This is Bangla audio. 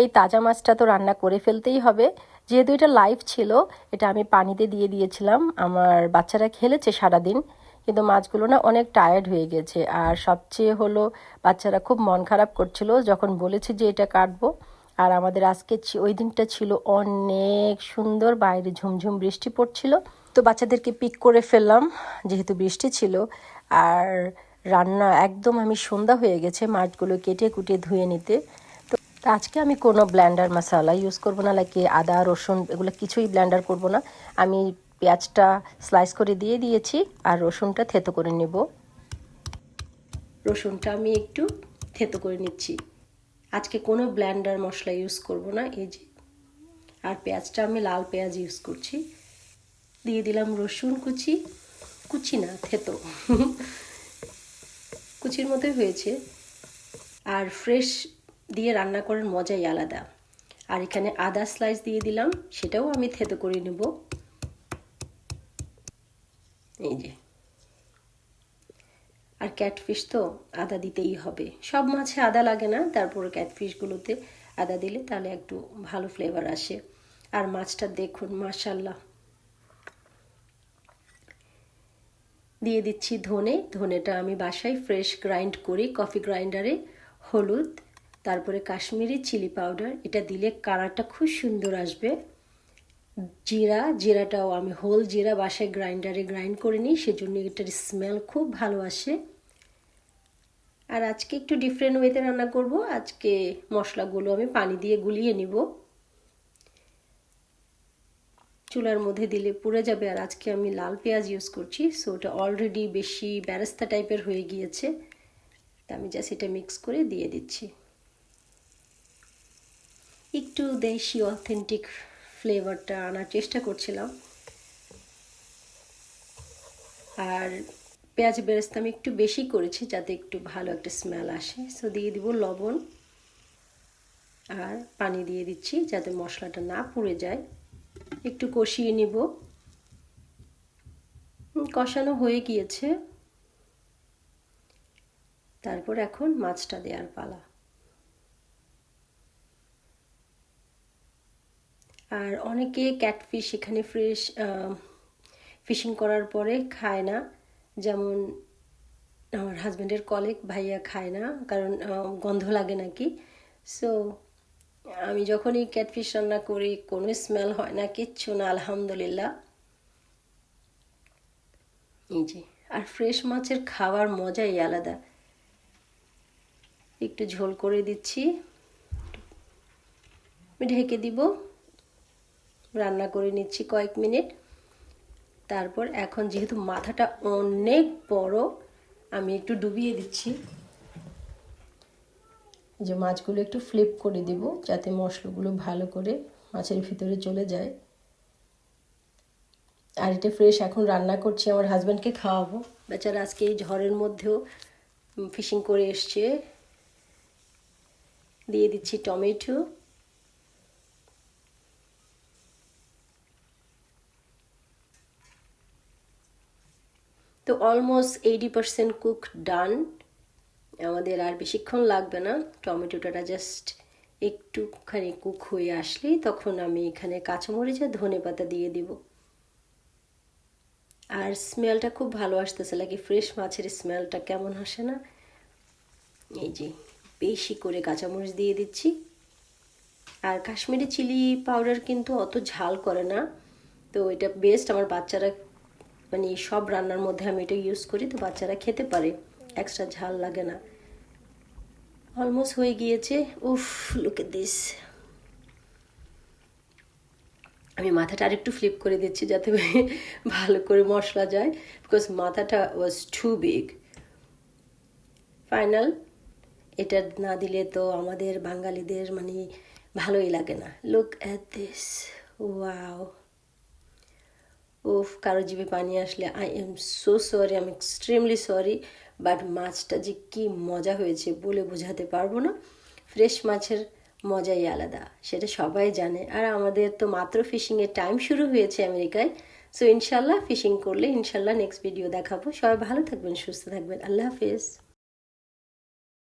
এই তাজা মাছটা তো রান্না করে ফেলতেই হবে। যেহেতু এটা লাইভ ছিল, এটা আমি পানিতে দিয়ে দিয়েছিলাম। আমার বাচ্চারা খেলেছে সারাদিন, কিন্তু মাছগুলো না অনেক টায়ার্ড হয়ে গেছে। আর সবচেয়ে হলো, বাচ্চারা খুব মন খারাপ করছিল যখন বলেছি যে এটা কাটবো। আর আমাদের আজকে ওই দিনটা ছিল অনেক সুন্দর, বাইরে ঝুমঝুম বৃষ্টি পড়ছিল। তো বাচ্চাদেরকে পিক করে ফেললাম, যেহেতু বৃষ্টি ছিল। আর রান্না একদম আমি সন্ধ্যা হয়ে গেছে মাছগুলো কেটে কুটে ধুয়ে নিতে। তো আজকে আমি কোনো ব্ল্যান্ডার মশলা ইউজ করব না লাইক আদা, রসুন, এগুলো কিছুই ব্ল্যান্ডার করব না। আমি পেঁয়াজটা স্লাইস করে দিয়ে দিয়েছি আর রসুনটা থেতো করে নেব। রসুনটা আমি একটু থেতো করে নিচ্ছি। আজকে কোনো ব্ল্যান্ডার মশলা ইউজ করব না, এই যে। আর পেঁয়াজটা আমি লাল পেঁয়াজ ইউজ করছি। দিয়ে দিলাম রসুন কুচি। কুচি না, থেতো। কুচির মতোই হয়েছে। আর ফ্রেশ দিয়ে রান্না করার মজাই আলাদা। আর এখানে আদা স্লাইস দিয়ে দিলাম, সেটাও আমি থেতো করে নেব। এই যে। আর ক্যাটফিশ তো আদা দিতেই হবে। সব মাছে আদা লাগে না, তারপরে ক্যাটফিশগুলোতে আদা দিলে তাহলে একটু ভালো ফ্লেভার আসে। আর মাছটা দেখুন মাশাল্লাহ দিয়ে দিচ্ছি ধনে। ধনেটা আমি বাসায় ফ্রেশ গ্রাইন্ড করি কফি গ্রাইন্ডারে হলুদ তারপরে কাশ্মীরি চিলি পাউডার। এটা দিলে কালারটা খুব সুন্দর আসবে। জিরা, জিরাটাও আমি হোল জিরা বাসায় গ্রাইন্ডারে গ্রাইন্ড করে নিই, সেজন্য এটার স্মেল খুব ভালো আসে। আর আজকে একটু ডিফারেন্ট ওয়েতে রান্না করব। আজকে মশলাগুলো আমি পানি দিয়ে গুলিয়ে নিব। চুলার মধ্যে দিলে পুড়ে যাবে। আর আজকে আমি লাল পেঁয়াজ ইউজ করছি সো ওটা অলরেডি বেশি ব্যারেস্তা টাইপের হয়ে গিয়েছে। তা আমি জাস্ট এটা মিক্স করে দিয়ে দিচ্ছি। একটু দেশি অথেন্টিক ফ্লেভারটা আনার চেষ্টা করছিলাম। আর পেঁয়াজ বেরেস্তা আমি একটু বেশি করেছি যাতে একটু ভালো একটা স্মেল আসে। সো দিয়ে দিব লবণ আর পানি দিয়ে দিচ্ছি যাতে মশলাটা না পুড়ে যায়। একটু কষিয়ে নিব। কষানো হয়ে গিয়েছে। তারপর এখন মাছটা দেওয়ার পালা। আর অনেকে ক্যাটফিশ এখানে ফ্রেশ ফিশিং করার পরে খায় না। যেমন আমার হাজব্যান্ডের কলিগ ভাইয়া খায় না, কারণ গন্ধ লাগে নাকি। সো আমি যখনই ক্যাটফিশ রান্না করি, কোনো স্মেল হয় না, কিচ্ছু না, আলহামদুলিল্লাহ। যে, আর ফ্রেশ মাছের খাওয়ার মজাই আলাদা। একটু ঝোল করে দিচ্ছি। ঢেকে দিব। রান্না করে নিচ্ছি কয়েক মিনিট। তারপর এখন যেহেতু মাথাটা অনেক বড়, আমি একটু ডুবিয়ে দিচ্ছি। যে মাছগুলো একটু ফ্লিপ করে দিব যাতে মশলাগুলো ভালো করে মাছের ভিতরে চলে যায়। আর এটা ফ্রেশ এখন রান্না করছি, আমার হাজব্যান্ডকে খাওয়াবো। বেচারা আজকে এই ঝড়ের মধ্যেও ফিশিং করে এসছে। দিয়ে দিচ্ছি টমেটো। তো almost eighty percent cook done আমাদের আর বেশিক্ষণ লাগবে না। টমেটোটা জাস্ট একটুখানি কুক হয়ে আসলেই তখন আমি এখানে কাঁচামরিচ আর ধনে পাতা দিয়ে দিব। আর স্মেলটা খুব ভালো আসতেছে, লাগে ফ্রেশ মাছের স্মেলটা কেমন আসে না। এই যে, বেশি করে কাঁচামরিচ দিয়ে দিচ্ছি। আর কাশ্মীরি চিলি পাউডার কিন্তু অত ঝাল করে না। তো এটা বেস্ট আমার বাচ্চারা মানে সব রান্নার মধ্যে আমি এটা ইউজ করি, তো বাচ্চারা খেতে পারে। এক্সট্রা ঝাল লাগে না। অলমোস্ট হয়ে গিয়েছে। উফ লুকে দিস আমি মাথাটা আরেকটু ফ্লিপ করে দিচ্ছি যাতে ভালো করে মশলা যায় বিকজ মাথাটা ওয়াজ টু বিগ ফাইনাল এটা না দিলে তো আমাদের বাঙালিদের মানে ভালোই লাগে না। লুক অ্যাট দিস ওয়াও ওফ কারও জিভে পানি আসলে I am so sorry I am extremely sorry but মাছটা যে কি মজা হয়েছে বলে বোঝাতে পারব না। ফ্রেশ মাছের মজাই আলাদা, সেটা সবাই জানে। আর আমাদের তো মাত্র ফিশিংয়ের টাইম শুরু হয়েছে আমেরিকায়। সো ইনশাল্লাহ ফিশিং করলে ইনশাল্লাহ নেক্সট ভিডিও দেখাবো। সবাই ভালো থাকবেন, সুস্থ থাকবেন। আল্লাহ হাফেজ।